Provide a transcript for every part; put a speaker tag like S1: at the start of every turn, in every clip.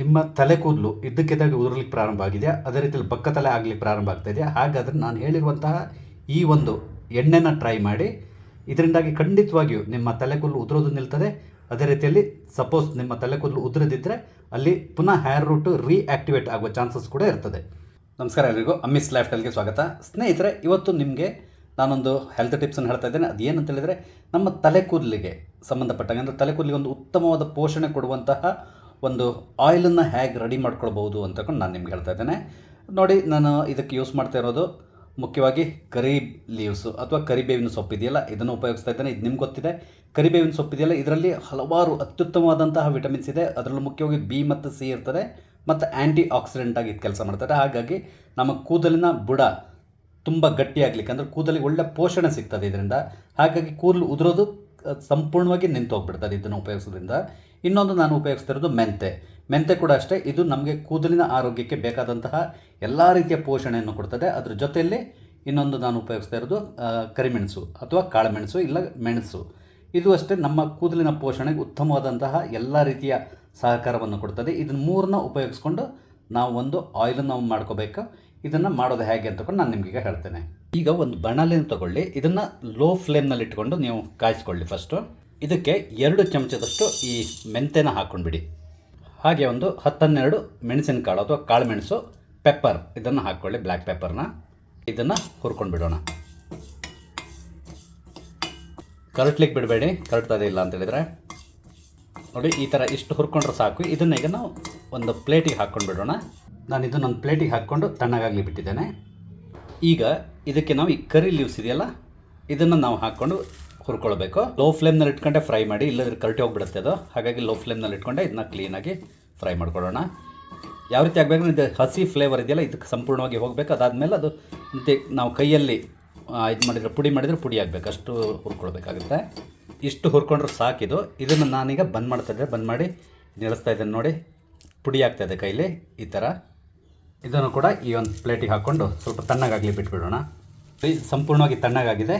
S1: ನಿಮ್ಮ ತಲೆ ಕೂದಲು ಇದ್ದಕ್ಕಿದ್ದಾಗಿ ಉದುರ್ಲಿಕ್ಕೆ ಪ್ರಾರಂಭ ಆಗಿದೆಯಾ? ಅದೇ ರೀತಿಯಲ್ಲಿ ಬಕ್ಕ ತಲೆ ಆಗಲಿಕ್ಕೆ ಪ್ರಾರಂಭ ಆಗ್ತಾ ಇದೆಯಾ? ಹಾಗಾದರೆ ನಾನು ಹೇಳಿರುವಂತಹ ಈ ಒಂದು ಎಣ್ಣೆನ ಟ್ರೈ ಮಾಡಿ, ಇದರಿಂದಾಗಿ ಖಂಡಿತವಾಗಿಯೂ ನಿಮ್ಮ ತಲೆ ಕೂದಲು ಉದುರೋದು ನಿಲ್ತದೆ. ಅದೇ ರೀತಿಯಲ್ಲಿ ಸಪೋಸ್ ನಿಮ್ಮ ತಲೆ ಕೂದಲು ಉದುರದಿದ್ದರೆ ಅಲ್ಲಿ ಪುನಃ ಹೇರ್ ರೂಟ್ ರೀಆಕ್ಟಿವೇಟ್ ಆಗುವ ಚಾನ್ಸಸ್ ಕೂಡ ಇರ್ತದೆ. ನಮಸ್ಕಾರ ಎಲ್ರಿಗೂ. ಅಮ್ಮಿಸ್ ಲೈಫ್ ಸ್ಟೈಲ್ಗೆ ಸ್ವಾಗತ. ಸ್ನೇಹಿತರೆ, ಇವತ್ತು ನಿಮಗೆ ನಾನೊಂದು ಹೆಲ್ತ್ ಟಿಪ್ಸನ್ನು ಹೇಳ್ತಾ ಇದ್ದೇನೆ. ಅದು ಏನಂತ ಹೇಳಿದರೆ, ನಮ್ಮ ತಲೆ ಕೂದಲಿಗೆ ಸಂಬಂಧಪಟ್ಟಂಗೆ, ಅಂದರೆ ತಲೆ ಕೂದಲಿಗೆ ಒಂದು ಉತ್ತಮವಾದ ಪೋಷಣೆ ಕೊಡುವಂತಹ ಒಂದು ಆಯಿಲನ್ನು ಹೇಗೆ ರೆಡಿ ಮಾಡ್ಕೊಳ್ಬೋದು ಅಂತಕೊಂಡು ನಾನು ನಿಮ್ಗೆ ಹೇಳ್ತಾ ಇದ್ದೇನೆ. ನೋಡಿ, ನಾನು ಇದಕ್ಕೆ ಯೂಸ್ ಮಾಡ್ತಾ ಇರೋದು ಮುಖ್ಯವಾಗಿ ಕರಿ ಲೀವ್ಸು ಅಥವಾ ಕರಿಬೇವಿನ ಸೊಪ್ಪು ಇದೆಯಲ್ಲ, ಇದನ್ನು ಉಪಯೋಗಿಸ್ತಾ ಇದ್ದೇನೆ. ಇದು ನಿಮ್ಗೆ ಗೊತ್ತಿದೆ, ಕರಿಬೇವಿನ ಸೊಪ್ಪು ಇದೆಯಲ್ಲ, ಇದರಲ್ಲಿ ಹಲವಾರು ಅತ್ಯುತ್ತಮವಾದಂತಹ ವಿಟಮಿನ್ಸ್ ಇದೆ. ಅದರಲ್ಲೂ ಮುಖ್ಯವಾಗಿ ಬಿ ಮತ್ತು ಸಿ ಇರ್ತದೆ ಮತ್ತು ಆ್ಯಂಟಿ ಆಕ್ಸಿಡೆಂಟ್ ಆಗಿ ಇದು ಕೆಲಸ ಮಾಡ್ತಾರೆ ಹಾಗಾಗಿ ನಮ್ಮ ಕೂದಲಿನ ಬುಡ ತುಂಬ ಗಟ್ಟಿಯಾಗಲಿಕ್ಕೆ, ಅಂದರೆ ಕೂದಲಿಗೆ ಒಳ್ಳೆ ಪೋಷಣೆ ಸಿಗ್ತದೆ ಇದರಿಂದ. ಹಾಗಾಗಿ ಕೂದಲು ಉದುರೋದು ಸಂಪೂರ್ಣವಾಗಿ ನಿಂತು ಹೋಗ್ಬಿಡ್ತದೆ ಇದನ್ನು ಉಪಯೋಗಿಸೋದ್ರಿಂದ. ಇನ್ನೊಂದು ನಾನು ಉಪಯೋಗಿಸ್ತಿರೋದು ಮೆಂತೆ. ಮೆಂತೆ ಕೂಡ ಅಷ್ಟೇ, ಇದು ನಮಗೆ ಕೂದಲಿನ ಆರೋಗ್ಯಕ್ಕೆ ಬೇಕಾದಂತಹ ಎಲ್ಲ ರೀತಿಯ ಪೋಷಣೆಯನ್ನು ಕೊಡ್ತದೆ. ಅದ್ರ ಜೊತೆಯಲ್ಲಿ ಇನ್ನೊಂದು ನಾನು ಉಪಯೋಗಿಸ್ತಾ ಇರೋದು ಕರಿಮೆಣಸು ಅಥವಾ ಕಾಳುಮೆಣಸು ಇಲ್ಲ ಮೆಣಸು. ಇದು ಅಷ್ಟೇ, ನಮ್ಮ ಕೂದಲಿನ ಪೋಷಣೆಗೆ ಉತ್ತಮವಾದಂತಹ ಎಲ್ಲ ರೀತಿಯ ಸಹಕಾರವನ್ನು ಕೊಡ್ತದೆ. ಇದನ್ನು ಮೂರನ್ನ ಉಪಯೋಗಿಸ್ಕೊಂಡು ನಾವು ಒಂದು ಆಯಿಲನ್ನು ಮಾಡ್ಕೋಬೇಕು. ಇದನ್ನು ಮಾಡೋದು ಹೇಗೆ ಅಂತಕೊಂಡು ನಾನು ನಿಮಗೀಗ ಹೇಳ್ತೇನೆ. ಈಗ ಒಂದು ಬಣಲೆಯನ್ನು ತಗೊಳ್ಳಿ. ಇದನ್ನು ಲೋ ಫ್ಲೇಮ್ನಲ್ಲಿ ಇಟ್ಕೊಂಡು ನೀವು ಕಾಯಿಸ್ಕೊಳ್ಳಿ ಫಸ್ಟು ಇದಕ್ಕೆ ಎರಡು ಚಮಚದಷ್ಟು ಈ ಮೆಂತೆನ ಹಾಕ್ಕೊಂಡ್ಬಿಡಿ ಹಾಗೆ ಒಂದು ಹತ್ತನ್ನೆರಡು ಮೆಣಸಿನಕಾಳು ಅಥವಾ ಕಾಳು ಮೆಣಸು ಪೆಪ್ಪರ್ ಇದನ್ನು ಹಾಕ್ಕೊಳ್ಳಿ ಬ್ಲ್ಯಾಕ್ ಪೆಪ್ಪರ್ನ ಇದನ್ನು ಹುರ್ಕೊಂಡು ಬಿಡೋಣ ಕರಟ್ಲಿಕ್ಕೆ ಬಿಡಬೇಡಿ, ಕರಟ್ತದೆ ಇಲ್ಲ ಅಂತ ಹೇಳಿದರೆ. ನೋಡಿ, ಈ ಥರ ಇಷ್ಟು ಹುರ್ಕೊಂಡ್ರೆ ಸಾಕು. ಇದನ್ನು ಈಗ ನಾವು ಒಂದು ಪ್ಲೇಟಿಗೆ ಹಾಕ್ಕೊಂಡು ಬಿಡೋಣ ನಾನು ಇದನ್ನೊಂದು ಪ್ಲೇಟಿಗೆ ಹಾಕ್ಕೊಂಡು ತಣ್ಣಗಾಗಲಿ ಬಿಟ್ಟಿದ್ದೇನೆ. ಈಗ ಇದಕ್ಕೆ ನಾವು ಈ ಕರಿ ಲೀವ್ಸ್ ಇದೆಯಲ್ಲ? ಇದನ್ನು ನಾವು ಹಾಕ್ಕೊಂಡು ಹುರ್ಕೊಳ್ಬೇಕು. ಲೋ ಫ್ಲೇಮ್ನಲ್ಲಿ ಇಟ್ಕೊಂಡೆ ಫ್ರೈ ಮಾಡಿ ಇಲ್ಲದ್ರೆ ಕಲ್ಟಿ ಹೋಗ್ಬಿಡುತ್ತೆ ಅದು. ಹಾಗಾಗಿ ಲೋ ಫ್ಲೇಮ್ನಲ್ಲಿ ಇಟ್ಕೊಂಡೆ ಇದನ್ನ ಕ್ಲೀನಾಗಿ ಫ್ರೈ ಮಾಡ್ಕೊಳ್ಳೋಣ. ಯಾವ ರೀತಿ ಆಗಬೇಕು ಇದು ಹಸಿ ಫ್ಲೇವರ್ ಇದೆಯಲ್ಲ, ಇದಕ್ಕೆ ಸಂಪೂರ್ಣವಾಗಿ ಹೋಗಬೇಕು. ಅದಾದಮೇಲೆ ಅದು ಮತ್ತೆ ನಾವು ಕೈಯಲ್ಲಿ ಇದು ಮಾಡಿದರೆ, ಪುಡಿ ಮಾಡಿದರೆ ಪುಡಿ ಆಗಬೇಕು. ಅಷ್ಟು ಹುರ್ಕೊಳ್ಬೇಕಾಗುತ್ತೆ. ಇಷ್ಟು ಹುರ್ಕೊಂಡ್ರೆ ಸಾಕಿದು ಇದನ್ನು ನಾನೀಗ ಬಂದ್ ಮಾಡ್ತಾ ಇದ್ದೆ. ಬಂದ್ ಮಾಡಿ ನಿಲ್ಲಿಸ್ತಾ ಇದ್ದೇನೆ ನೋಡಿ. ಪುಡಿ ಆಗ್ತಾ ಇದೆ ಕೈಲಿ. ಈ ಥರ ಇದನ್ನು ಕೂಡ ಈ ಒಂದು ಪ್ಲೇಟಿಗೆ ಹಾಕ್ಕೊಂಡು ಸ್ವಲ್ಪ ತಣ್ಣಗಾಗಲಿ ಬಿಟ್ಬಿಡೋಣ. ಸಂಪೂರ್ಣವಾಗಿ ತಣ್ಣಗಾಗಿದೆ.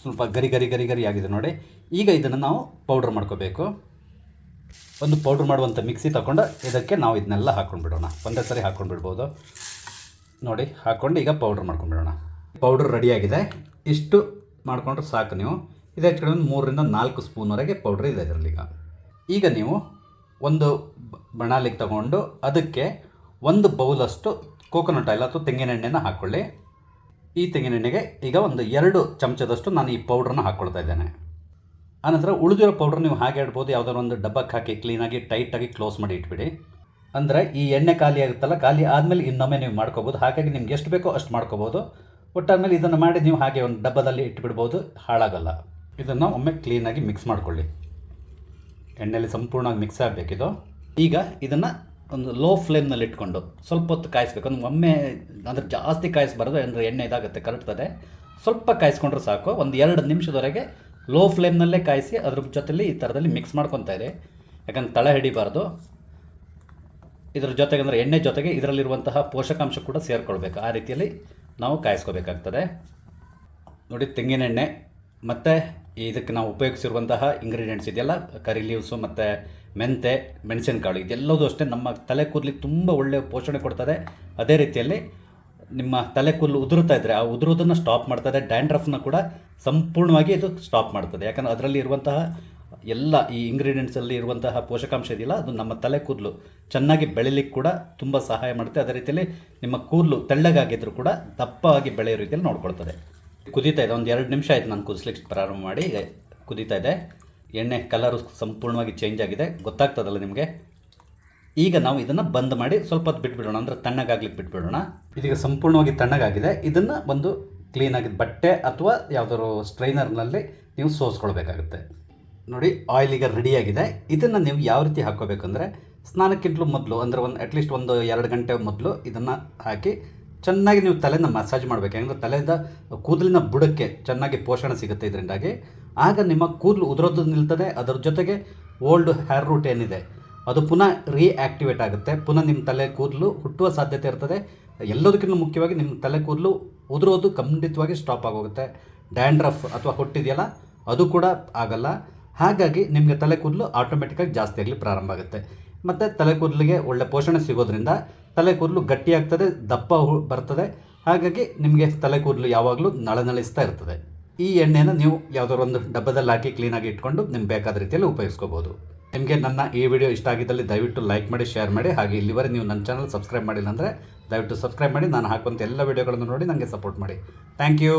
S1: ಸ್ವಲ್ಪ ಗರಿ ಗರಿ ಗರಿ ಗರಿ ಆಗಿದೆ ನೋಡಿ. ಈಗ ಇದನ್ನು ನಾವು ಪೌಡ್ರ್ ಮಾಡ್ಕೋಬೇಕು. ಒಂದು ಪೌಡ್ರ್ ಮಾಡುವಂಥ ಮಿಕ್ಸಿ ತಗೊಂಡು ಇದಕ್ಕೆ ನಾವು ಇದನ್ನೆಲ್ಲ ಹಾಕ್ಕೊಂಡು ಬಿಡೋಣ ಒಂದೇ ಸರಿ ಹಾಕ್ಕೊಂಡು ಬಿಡ್ಬೋದು ನೋಡಿ ಹಾಕ್ಕೊಂಡು ಈಗ ಪೌಡ್ರ್ ಮಾಡ್ಕೊಂಡ್ಬಿಡೋಣ. ಪೌಡ್ರ್ ರೆಡಿಯಾಗಿದೆ ಇಷ್ಟು ಮಾಡಿಕೊಂಡ್ರೆ ಸಾಕು ನೀವು. ಇದು ಹೆಚ್ಚು ಒಂದು ಮೂರರಿಂದ ನಾಲ್ಕು ಸ್ಪೂನ್ವರೆಗೆ ಪೌಡ್ರ್ ಇದೆ ಇದರಲ್ಲಿ ಈಗ ಈಗ ನೀವು ಒಂದು ಬಣಾಲಿಗೆ ತಗೊಂಡು ಅದಕ್ಕೆ ಒಂದು ಬೌಲಷ್ಟು ಕೋಕೋನಟ್ ಆಯಿಲ್ ಅಥವಾ ತೆಂಗಿನೆಣ್ಣೆನ ಹಾಕ್ಕೊಳ್ಳಿ ಈ ತೆಂಗಿನೆಣ್ಣೆಗೆ ಈಗ ಒಂದು ಎರಡು ಚಮಚದಷ್ಟು ನಾನು ಈ ಪೌಡ್ರನ್ನ ಹಾಕ್ಕೊಳ್ತಾ ಇದ್ದೇನೆ. ಆನಂತರ ಉಳಿದಿರೋ ಪೌಡ್ರ್ ನೀವು ಹಾಗೆ ಇಡ್ಬೋದು, ಯಾವುದಾದ್ರು ಒಂದು ಡಬ್ಬಕ್ಕೆ ಹಾಕಿ ಕ್ಲೀನಾಗಿ ಟೈಟಾಗಿ ಕ್ಲೋಸ್ ಮಾಡಿ ಇಟ್ಬಿಡಿ. ಅಂದರೆ ಈ ಎಣ್ಣೆ ಖಾಲಿ ಆಗುತ್ತಲ್ಲ, ಖಾಲಿ ಆದಮೇಲೆ ಇನ್ನೊಮ್ಮೆ ನೀವು ಮಾಡ್ಕೋಬೋದು. ಹಾಗಾಗಿ ನಿಮ್ಗೆ ಎಷ್ಟು ಬೇಕೋ ಅಷ್ಟು ಮಾಡ್ಕೋಬೋದು. ಒಟ್ಟಾದಮೇಲೆ ಇದನ್ನು ಮಾಡಿ ನೀವು ಹಾಗೆ ಒಂದು ಡಬ್ಬದಲ್ಲಿ ಇಟ್ಬಿಡ್ಬೋದು, ಹಾಳಾಗಲ್ಲ. ಇದನ್ನು ಒಮ್ಮೆ ಕ್ಲೀನಾಗಿ ಮಿಕ್ಸ್ ಮಾಡ್ಕೊಳ್ಳಿ. ಎಣ್ಣೆಯಲ್ಲಿ ಸಂಪೂರ್ಣವಾಗಿ ಮಿಕ್ಸ್ ಆಗಬೇಕಿದು. ಈಗ ಇದನ್ನು ಒಂದು ಲೋ ಫ್ಲೇಮ್ನಲ್ಲಿ ಇಟ್ಕೊಂಡು ಸ್ವಲ್ಪ ಹೊತ್ತು ಕಾಯಿಸ್ಬೇಕು. ಅಂದ್ರೆ ಒಮ್ಮೆ ಅಂದರೆ ಜಾಸ್ತಿ ಕಾಯಿಸ್ಬಾರ್ದು ಅಂದರೆ ಎಣ್ಣೆ ಇದಾಗುತ್ತೆ ಕರಡ್ತದೆ ಸ್ವಲ್ಪ ಕಾಯಿಸ್ಕೊಂಡ್ರೆ ಸಾಕು. ಒಂದು ಎರಡು ನಿಮಿಷದವರೆಗೆ ಲೋ ಫ್ಲೇಮ್ನಲ್ಲೇ ಕಾಯಿಸಿ ಅದ್ರ ಜೊತೆಲಿ ಈ ಥರದಲ್ಲಿ ಮಿಕ್ಸ್ ಮಾಡ್ಕೊತಾ ಇರಿ. ಯಾಕಂದ್ರೆ ತಳ ಹಿಡಿಬಾರ್ದು. ಇದ್ರ ಜೊತೆಗೆ ಅಂದರೆ ಎಣ್ಣೆ ಜೊತೆಗೆ ಇದರಲ್ಲಿರುವಂತಹ ಪೋಷಕಾಂಶ ಕೂಡ ಸೇರಿಕೊಳ್ಬೇಕು. ಆ ರೀತಿಯಲ್ಲಿ ನಾವು ಕಾಯಿಸ್ಕೋಬೇಕಾಗ್ತದೆ. ನೋಡಿ ತೆಂಗಿನೆಣ್ಣೆ ಮತ್ತು ಇದಕ್ಕೆ ನಾವು ಉಪಯೋಗಿಸಿರುವಂತಹ ಇಂಗ್ರೀಡಿಯೆಂಟ್ಸ್ ಇದೆಯಲ್ಲ ಕರಿ ಲೀವ್ಸು ಮತ್ತು ಮೆಂತೆ, ಮೆಣಸಿನಕಾಳು, ಇದೆಲ್ಲದೂ ಅಷ್ಟೇ ನಮ್ಮ ತಲೆ ಕೂದಲಿಗೆ ತುಂಬ ಒಳ್ಳೆಯ ಪೋಷಣೆ ಕೊಡ್ತದೆ. ಅದೇ ರೀತಿಯಲ್ಲಿ ನಿಮ್ಮ ತಲೆ ಕೂದಲು ಉದುರುತ್ತಾ ಇದ್ದರೆ ಆ ಉದುರೋದನ್ನು ಸ್ಟಾಪ್ ಮಾಡ್ತದೆ ಡ್ಯಾಂಡ್ರಫ್ನ ಕೂಡ ಸಂಪೂರ್ಣವಾಗಿ ಇದು ಸ್ಟಾಪ್ ಮಾಡ್ತದೆ. ಯಾಕಂದರೆ ಅದರಲ್ಲಿ ಇರುವಂತಹ ಎಲ್ಲ ಈ ಇಂಗ್ರೀಡಿಯೆಂಟ್ಸಲ್ಲಿ ಇರುವಂತಹ ಪೋಷಕಾಂಶ ಇದೆಯಲ್ಲ, ಅದು ನಮ್ಮ ತಲೆ ಕೂದಲು ಚೆನ್ನಾಗಿ ಬೆಳಿಲಿಕ್ಕೆ ಕೂಡ ತುಂಬ ಸಹಾಯ ಮಾಡುತ್ತೆ. ಅದೇ ರೀತಿಯಲ್ಲಿ ನಿಮ್ಮ ಕೂದಲು ತೆಳ್ಳಗಾಗಿದ್ದರೂ ಕೂಡ ದಪ್ಪವಾಗಿ ಬೆಳೆಯೋ ರೀತಿಯಲ್ಲಿ ನೋಡ್ಕೊಳ್ತದೆ. ಕುದೀತಾ ಇದೆ. ಒಂದು ಎರಡು ನಿಮಿಷ ಆಯಿತು ನಾನು ಕುದಿಸ್ಲಿಕ್ಕೆ ಪ್ರಾರಂಭ ಮಾಡಿ. ಕುದೀತಾ ಇದೆ. ಎಣ್ಣೆ ಕಲರು ಸಂಪೂರ್ಣವಾಗಿ ಚೇಂಜ್ ಆಗಿದೆ. ಗೊತ್ತಾಗ್ತದಲ್ಲ ನಿಮಗೆ? ಈಗ ನಾವು ಇದನ್ನು ಬಂದ್ ಮಾಡಿ ಸ್ವಲ್ಪ ಹೊತ್ತು ಬಿಟ್ಬಿಡೋಣ. ಅಂದರೆ ತಣ್ಣಗಾಗ್ಲಿಕ್ಕೆ ಬಿಟ್ಬಿಡೋಣ. ಇದೀಗ ಸಂಪೂರ್ಣವಾಗಿ ತಣ್ಣಗಾಗಿದೆ. ಇದನ್ನು ಒಂದು ಕ್ಲೀನಾಗಿದ್ದ ಬಟ್ಟೆ ಅಥವಾ ಯಾವುದಾದ್ರು ಸ್ಟ್ರೈನರ್ನಲ್ಲಿ ನೀವು ಸೋಸ್ಕೊಳ್ಬೇಕಾಗುತ್ತೆ. ನೋಡಿ ಆಯಿಲ್ ಈಗ ರೆಡಿಯಾಗಿದೆ ಇದನ್ನು ನೀವು ಯಾವ ರೀತಿ ಹಾಕ್ಕೋಬೇಕಂದ್ರೆ, ಸ್ನಾನಕ್ಕಿಂತಲೂ ಮೊದಲು, ಅಂದರೆ ಒಂದು ಅಟ್ಲೀಸ್ಟ್ ಒಂದು ಎರಡು ಗಂಟೆ ಮೊದಲು ಇದನ್ನು ಹಾಕಿ ಚೆನ್ನಾಗಿ ನೀವು ತಲೆಯನ್ನು ಮಸಾಜ್ ಮಾಡಬೇಕು. ಯಾಕಂದರೆ ತಲೆಯಿಂದ ಕೂದಲಿನ ಬುಡಕ್ಕೆ ಚೆನ್ನಾಗಿ ಪೋಷಣೆ ಸಿಗುತ್ತೆ ಇದರಿಂದಾಗಿ. ಆಗ ನಿಮ್ಮ ಕೂದಲು ಉದುರೋದು ನಿಲ್ತದೆ, ಅದರ ಜೊತೆಗೆ ಓಲ್ಡ್ ಹೇರ್ ರೂಟ್ ಏನಿದೆ, ಅದು ಪುನಃ ರೀಆಕ್ಟಿವೇಟ್ ಆಗುತ್ತೆ. ಪುನಃ ನಿಮ್ಮ ತಲೆ ಕೂದಲು ಹುಟ್ಟುವ ಸಾಧ್ಯತೆ ಇರ್ತದೆ. ಎಲ್ಲದಕ್ಕಿಂತ ಮುಖ್ಯವಾಗಿ ನಿಮ್ಮ ತಲೆ ಕೂದಲು ಉದುರೋದು ಖಂಡಿತವಾಗಿ ಸ್ಟಾಪ್ ಆಗೋಗುತ್ತೆ. ಡ್ಯಾಂಡ್ರಫ್ ಅಥವಾ ಹೊಟ್ಟಿದೆಯಲ್ಲ, ಅದು ಕೂಡ ಆಗಲ್ಲ. ಹಾಗಾಗಿ ನಿಮಗೆ ತಲೆ ಕೂದಲು ಆಟೋಮೆಟಿಕ್ಕಾಗಿ ಜಾಸ್ತಿ ಆಗಲಿ ಪ್ರಾರಂಭ ಆಗುತ್ತೆ. ಮತ್ತು ತಲೆ ಕೂದಲಿಗೆ ಒಳ್ಳೆ ಪೋಷಣೆ ಸಿಗೋದ್ರಿಂದ ತಲೆ ಕೂದಲು ಗಟ್ಟಿಯಾಗ್ತದೆ ದಪ್ಪ ಬರ್ತದೆ. ಹಾಗಾಗಿ ನಿಮಗೆ ತಲೆ ಕೂದಲು ಯಾವಾಗಲೂ ನಳನಳಿಸ್ತಾ ಇರ್ತದೆ. ಈ ಎಣ್ಣೆನ ನೀವು ಯಾವುದಾದ್ರು ಒಂದು ಡಬ್ಬದಲ್ಲಿ ಹಾಕಿ ಕ್ಲೀನಾಗಿ ಇಟ್ಕೊಂಡು ನಿಮ್ಗೆ ಬೇಕಾದ ರೀತಿಯಲ್ಲಿ ಉಪಯೋಗಿಸ್ಕೋಬೋದು. ನಿಮಗೆ ನನ್ನ ಈ ವಿಡಿಯೋ ಇಷ್ಟ ಆಗಿದ್ದಲ್ಲಿ ದಯವಿಟ್ಟು ಲೈಕ್ ಮಾಡಿ ಶೇರ್ ಮಾಡಿ. ಹಾಗೆ ಇಲ್ಲಿವರೆಗೆ ನೀವು ನನ್ನ ಚಾನಲ್ ಸಬ್ಸ್ಕ್ರೈಬ್ ಮಾಡಿಲ್ಲ ಅಂದರೆ ದಯವಿಟ್ಟು ಸಬ್ಸ್ಕ್ರೈಬ್ ಮಾಡಿ. ನಾನು ಹಾಕುವಂಥ ಎಲ್ಲ ವಿಡಿಯೋಗಳನ್ನು ನೋಡಿ ನನಗೆ ಸಪೋರ್ಟ್ ಮಾಡಿ. Thank you